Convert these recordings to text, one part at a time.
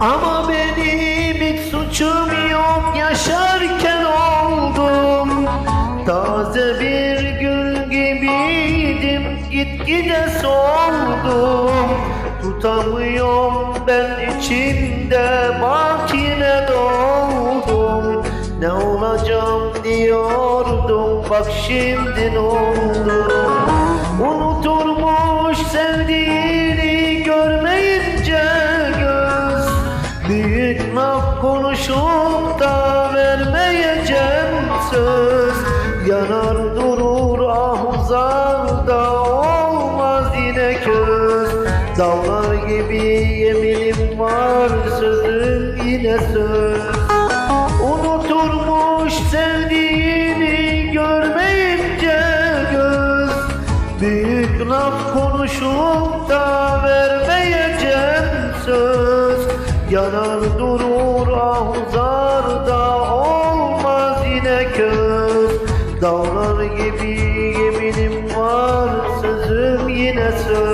Ama benim hiç suçum yok yaşarken oldum. Taze bir gül gibiydim gitgide soldum Tutamıyorum ben içimde bak yine doldum. Ne olacağım diyordum bak şimdi ne oldu? Konuşup da vermeyeceğim söz. Yanar durur ah uzakta olmaz yine köz. Dağlar gibi yeminim var sözüm yine söz. Unuturmuş sevdiğini görmeyince göz. Büyük laf konuşup da vermeyeceğim söz. Yanar durur Dağlar gibi yeminim var sözüm yine söz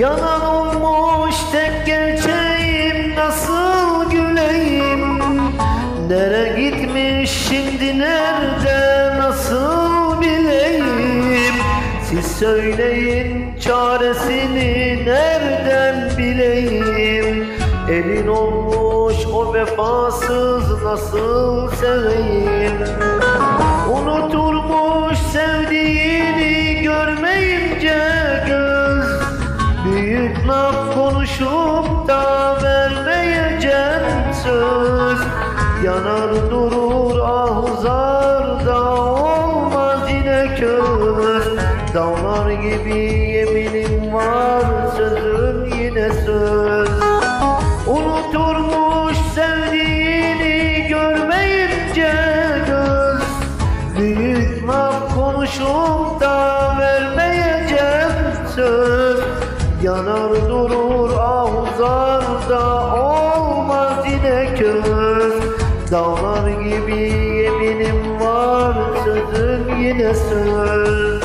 Yalan olmuş tek gerçeğim nasıl güleyim? Nere gitmiş şimdi nerede nasıl bileyim? Siz söyleyin çaresini nereden bileyim? Elin olmuş o vefasız nasıl seveyim Yanar durur ah uzar da olmaz yine köz Dağlar gibi yeminim var sözüm yine söz. Unuturmuş sevdiğini görmeyince göz. Büyük laf konuşup da vermeyeceğim söz. Yanar durur ah uzar da Dağlar gibi yeminim var sözüm yine söz